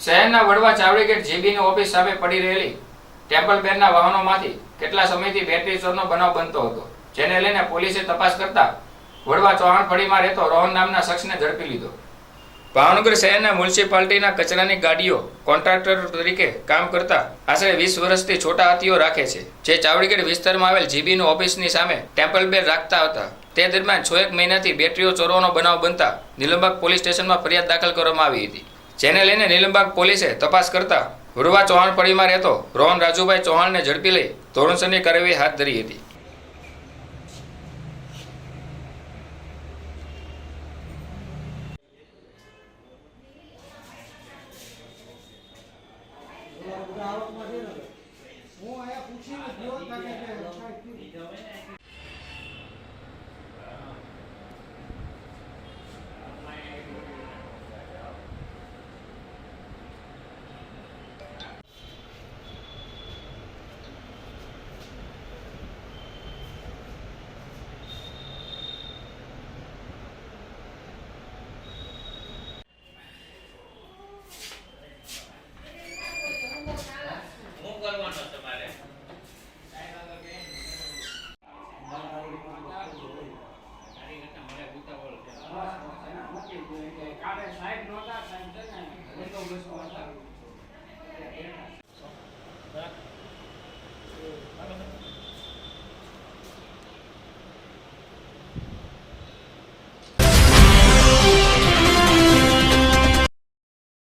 શહેરના વડવા ચાવડીગેટ જીબીની ઓફિસ સામે પડી રહેલી ટેમ્પલ બેરના વાહનોમાંથી કેટલા સમયથી બેટરી ચોરનો બનાવ બનતો હતો, જેને લઈને પોલીસે તપાસ કરતા વડવા ચોહાણફળીમાં રહેતો રોહન નામના શખ્સને ઝડપી લીધો. ભાવનગર શહેરના મ્યુનિસિપાલિટીના કચરાની ગાડીઓ કોન્ટ્રાક્ટર તરીકે કામ કરતા આશરે વીસ વર્ષથી છોટા હાથીઓ રાખે છે, જે ચાવડીગેટ વિસ્તારમાં આવેલ જીબીની ઓફિસની સામે ટેમ્પલ બેર રાખતા હતા. તે દરમિયાન છ એક મહિનાથી બેટરીઓ ચોરવાનો બનાવ બનતા નિલંબક પોલીસ સ્ટેશનમાં ફરિયાદ દાખલ કરવામાં આવી હતી. જેને લઈને નીલમબાગ પોલીસે તપાસ કરતા વડવા ચૌહાણપડીમાં રહેતો રોહન રાજુભાઈ ચૌહાણને ઝડપી લઈ ધોરણસરની કાર્યવાહી હાથ ધરી હતી. આપણે સાહેબ નહોતા સાહેબ છે ને એ તો વસ્તુ હતા